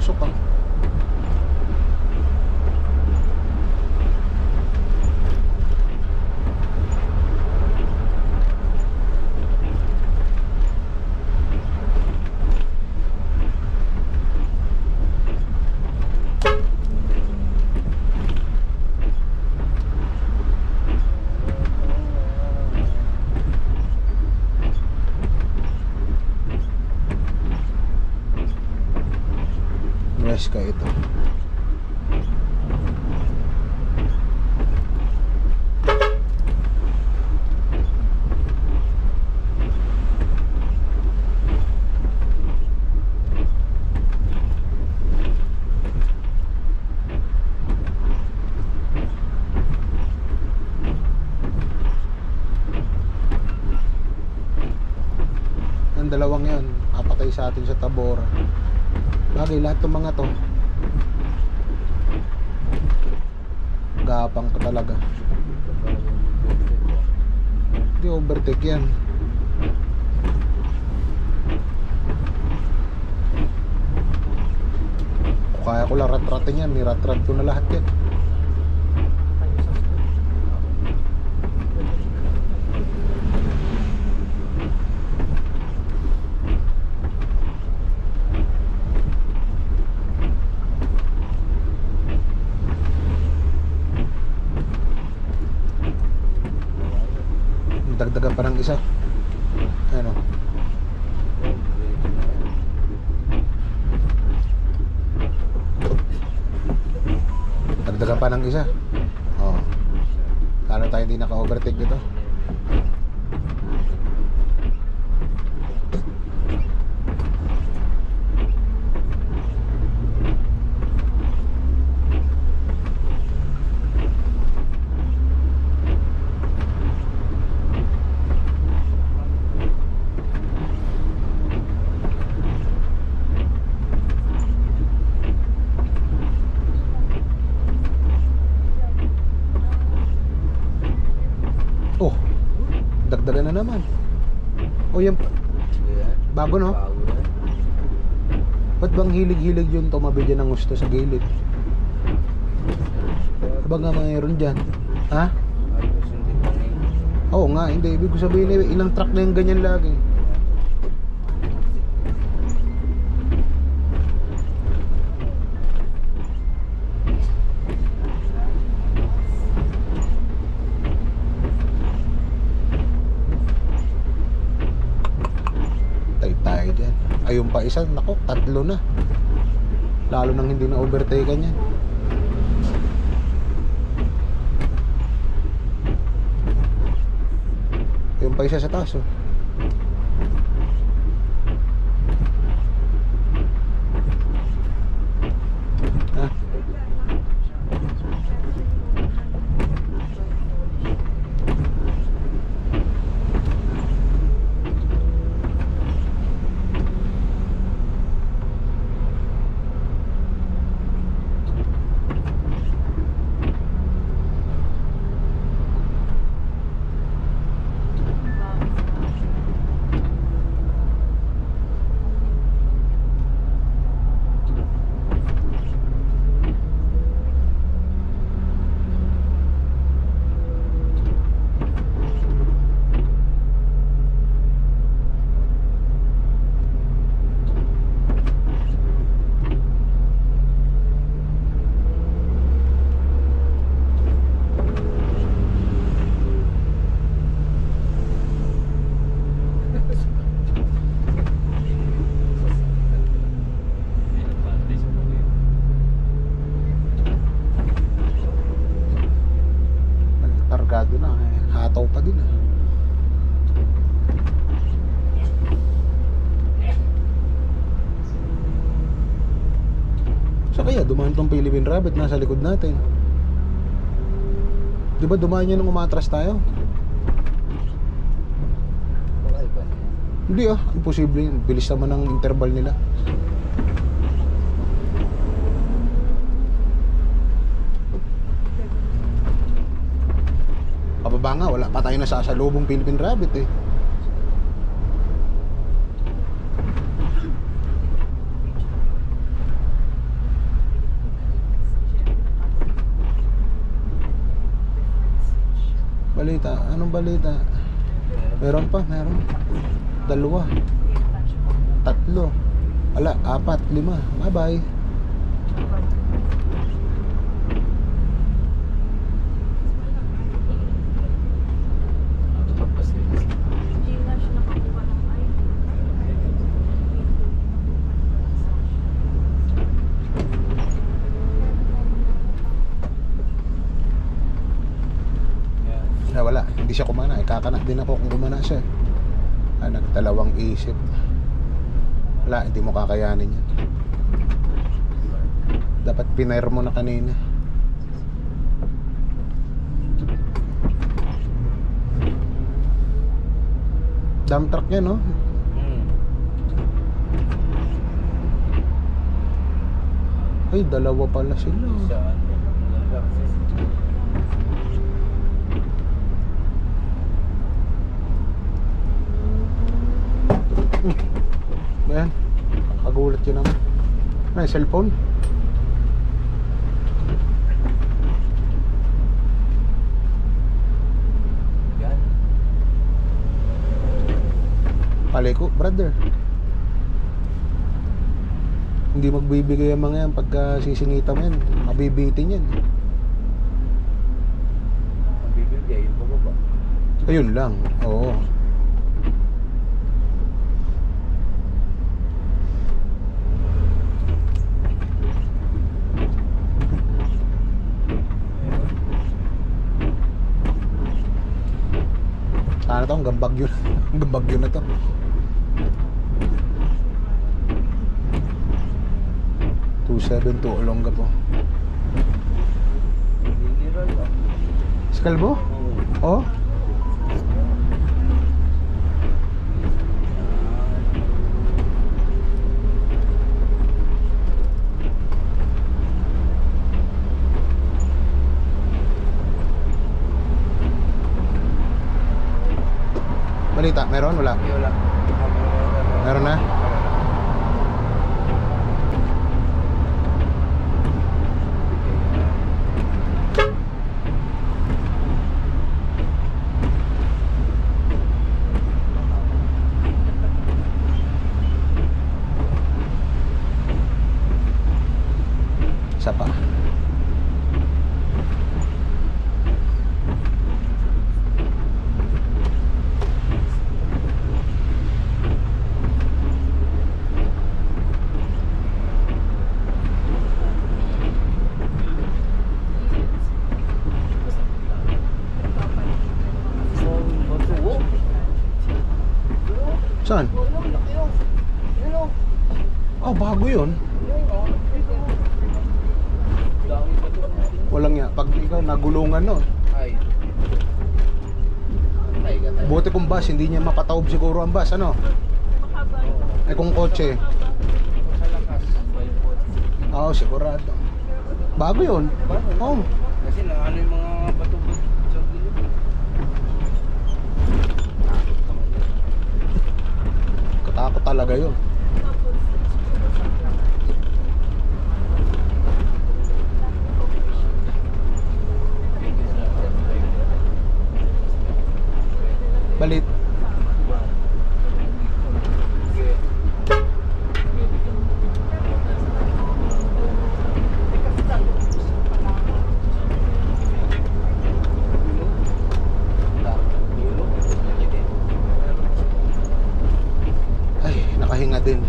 뭐 쇼빵 sa atin sa Tabora. Bagay, lahat ng mga to. Gapang ka talaga. Hindi overtake yan. Kung kaya ko lang rat-ratin yan, nirat-rat ko na lahat yan. Dagdagan pa ng isa. Ano? Dagdagan pa ng isa. Oh. Kala tayo hindi naka-overtake dito. Oh. Naman. Oh, yan. Bago no? Ba't bang hilig-hilig yun tumabi dyan ng gusto sa gilid? Ano ba nga mayroon dyan? Ha? Oo nga, hindi. Ibig ko sabihin, eh, ilang truck na yung ganyan lagi. Tayo tayo dyan. Ayun pa isa, nako, tatlo na. Lalo nang hindi na overtake yan. Ayun pa isa sa taas, oh. Ha? Targado na, eh. hataw pa din. Ah. Sa kaya Philippine Rabbit nasa likod natin. Di ba dumaan niya nung umatras tayo? Hindi ah, imposible. yun. Bilis naman ng interval nila. Pababa nga, wala pa tayo nasasalubong Philippine Rabbit eh. Balita, anong balita? Meron pa, meron. Dalawa, tatlo, ala, apat, lima. Bye-bye. nagkakanak din ako kung gumana siya. Ah, nagdalawang isip. Wala hindi mo kakayanin yan dapat pinair mo na kanina. Dump truck yan no ay dalawa pala sila. Isa, ano, Ayan. Kagulat yun naman. Ay, cellphone. Yan. Paliko, brother. Hindi magbibigay ang mga yan pagka sisingita mo yan. Mabibitin yan. Ang bibigay, yung bababa. Ayun lang. Oo. Sana to, hanggang bagyo na. hanggang bagyo na to. Two seven two Olonga po. Skalbo? Oh? Balita, meron? Wala? Wala. Meron na? Isa pa. Saan? Oh, bago yun. Walang nga. Pag ikaw nagulungan nun. Ay. Buti kung bus, hindi niya mapataob siguro ang bus, ano? Ay kung kotse. Oo, sigurado. Bago yun. Oo. Kasi na ano yung mga bato sa gilid. Katakot talaga yun. Balit. Ay, nakahinga din.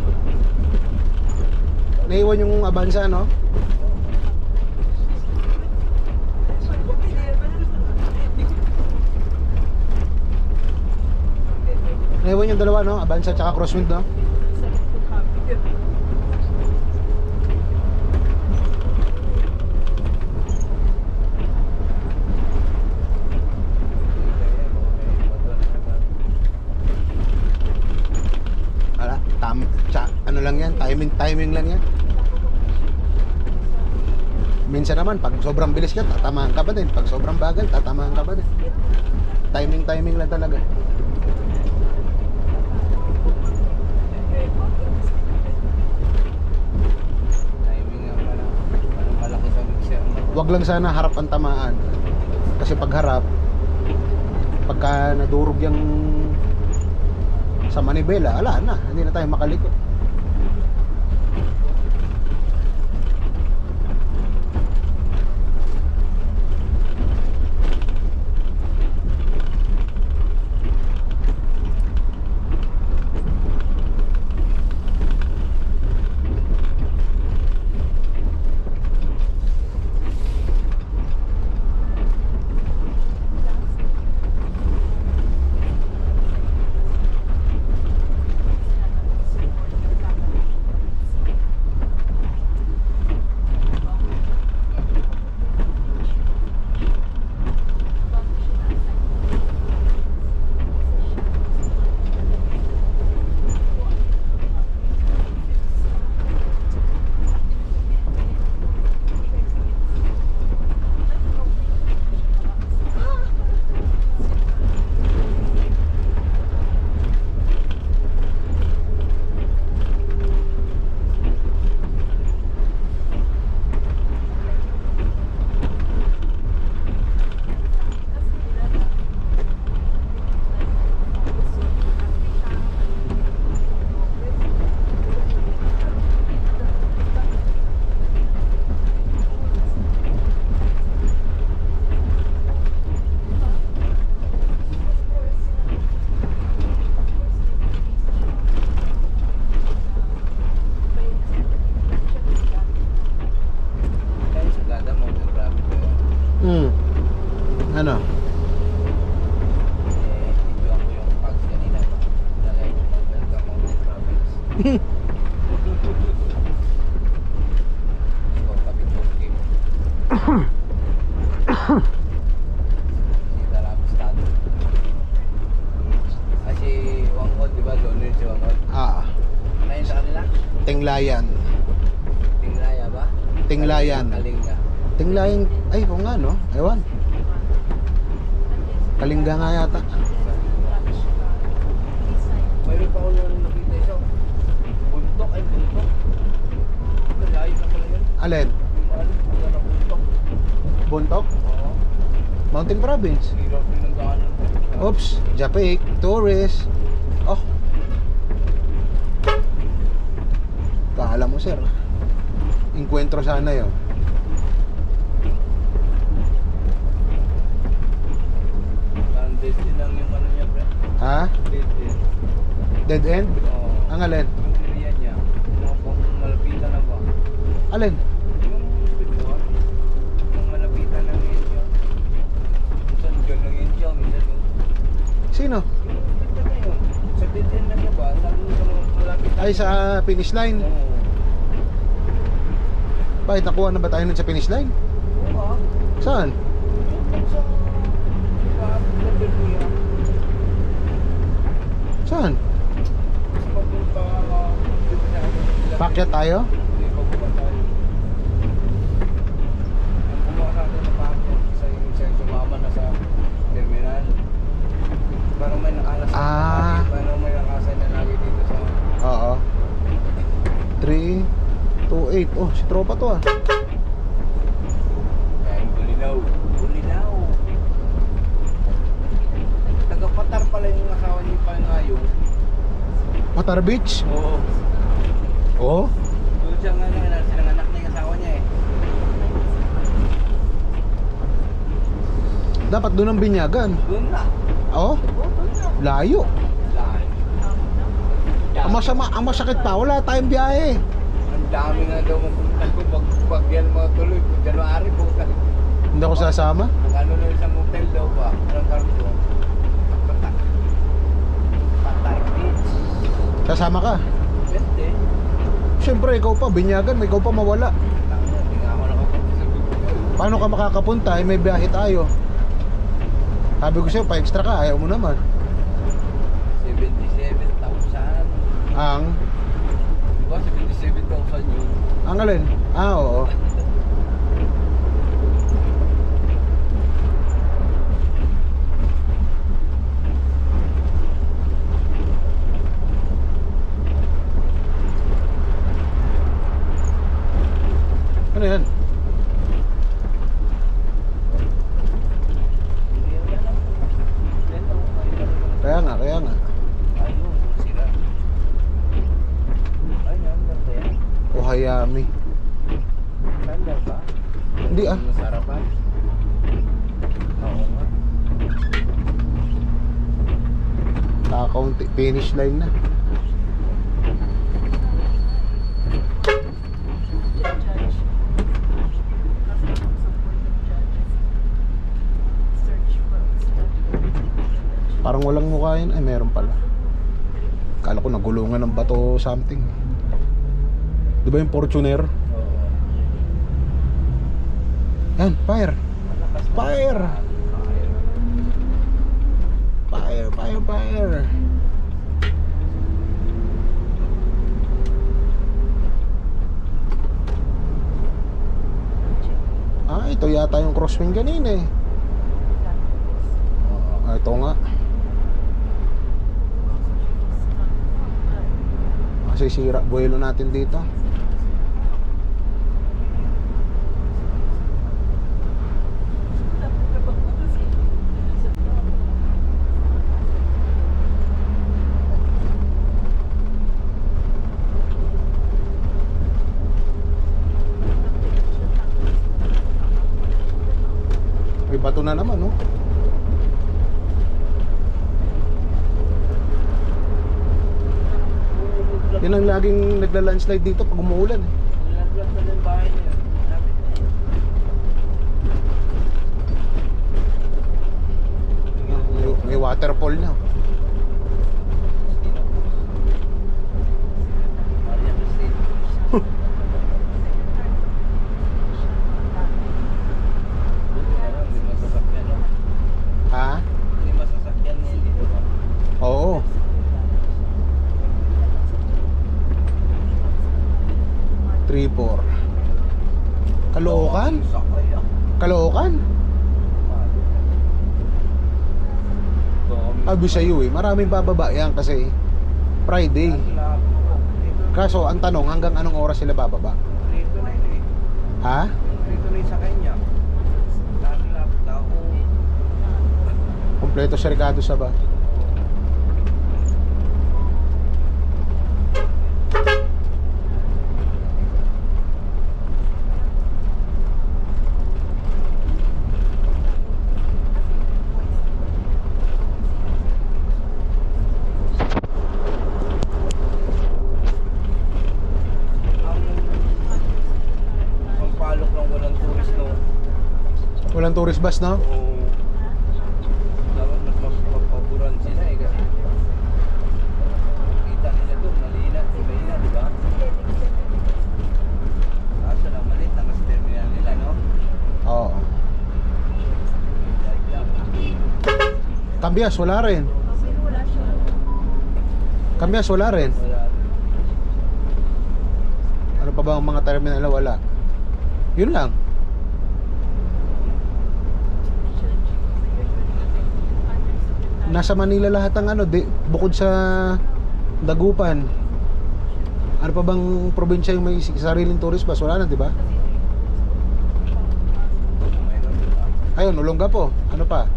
Avanza, no? Naiwan yung dalawa, no? Avanza tsaka Crosswind, no? Ala, tam, tsa, ano lang yan, timing, timing lang yan. Minsan naman, pag sobrang bilis ka, tatamaan ka ba din? Pag sobrang bagal, tatamaan ka ba din? Timing, timing lang talaga. Wag lang sana harap ang tamaan. Kasi pag harap, pagka nadurog yung sa manibela, ala na, hindi na tayo makalikot. Tinglayan. Tinglaya ba? Tinglayan. Kalinga. Tinglayan, ay, kung nga, no? Ewan. Kalingga nga yata. Mayroon pa ako nung nakita isa. Buntok ay buntok. Malayo na pala yun. Alin? Yung ano, na buntok. Buntok? Oo. Mountain Province. Hirap. Oops, Japik, tourist. Oh. Kala mo, sir. Encuentro sana yun. Dead end lang yung ano niya, pre. Ha? Dead end. Dead end? Oo. Ang alin? Yung area niya. Mukhang malapitan na ba? Alin? Yung ito, yung malapitan ng siya. Minsan dyan lang yun siya, minsan yung... Sino? Yung ito na yun. Sa dead end na siya ba? Mga malapit Ay, sa finish line. Oo. Bakit nakuha na ba tayo nun sa finish line? Oo. Saan? Niya. Saan? Pakyat tayo? Pababa tayo. Parang may nakalas na Ah. Parang may nakasay na lagi dito sa... Oo. 3, 2, 8. Oh, si tropa to ah. Yung Bulinaw. Bulinaw. Tagapatar pala yung asawa ni Pangayong. Matar Beach? Oo. Oo. Doon siya nga nga silang anak na yung asawa niya eh. Dapat doon ang binyagan. Doon na. Oh, Oo, layo. Lahat. Ang masama, ang masakit pa, wala tayong biyahe. Ang dami nga daw mapunta ko pag, pag yan matuloy. Kung January po Hindi ako sasama. Kung ano na isang hotel daw ba? Anong karto? Patak. Patar Beach. Sasama ka. Pwede. Siyempre, ikaw pa, binyagan, ikaw pa mawala. Hindi nga ako nakapunta sa Bicol. Paano ka makakapunta? Eh, may biyahe tayo. Sabi ko sa'yo, pa-extra ka, ayaw mo naman. 77,000. Ang, 7,000 yun. Ang alin? Ah, oo. Finish line na. Parang walang mukha yun. Ay, meron pala. Kala ko nagulungan ng bato something. Di ba yung Fortuner? Yan, fire. Fire! Fire. Fire, fire, Ah, ito yata yung crosswind kanina eh. Ah, ito nga. Kasi sira buwelo natin dito. Ito na naman, no? Yan ang laging nagla-landslide dito pag umuulan. Eh. May waterfall na. Huh. Dami. Sabi sa iyo eh, maraming bababa yan kasi Friday. Kaso ang tanong, hanggang anong oras sila bababa? eh. Ha? Kompleto sa Ricardo sa ba? Ang pagpalok lang walang tourist, no? Walang tourist bus, no? Oo. Dapat mas mapapaboran sila eh kasi kita nila doon, malina, malina, di ba? Kaso lang, malit na kasi terminal nila, no? Oo. Kambias, wala rin. Kambias, wala rin. Ano pa ba ang mga terminal na wala? Yun lang. Nasa Manila lahat ang ano, di, bukod sa Dagupan. Ano pa bang probinsya yung may sariling tourist bus? Wala na, di ba? Ayun, Olongapo. Ano pa?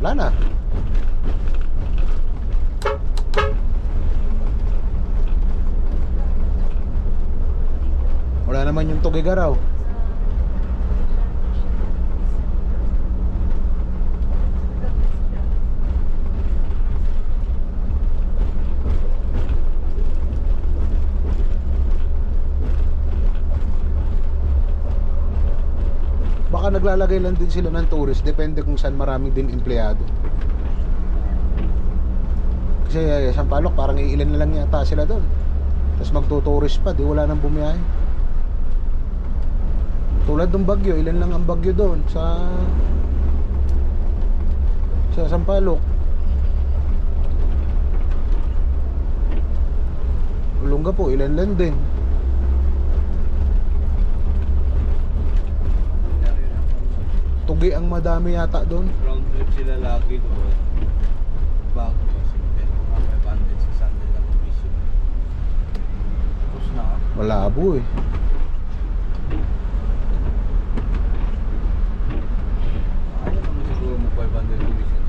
Wala na. Wala naman yung Tugigaraw. Naglalagay lang din sila ng tourist depende kung saan maraming din empleyado. Kasi eh, Sampaloc parang iilan na lang yata sila doon. Tapos magtutourist pa, di wala nang bumiyahe. Tulad ng Bagyo, ilan lang ang Bagyo doon sa sa Sampaloc. Ulongga po, ilan lang din. Tugi ang madami yata doon. Round trip sila lagi doon. Bago isip. Pero mga may bandit sa Sunday lang umisip. Tapos na. Malabo eh. Ayaw naman siguro mo 500 umisip.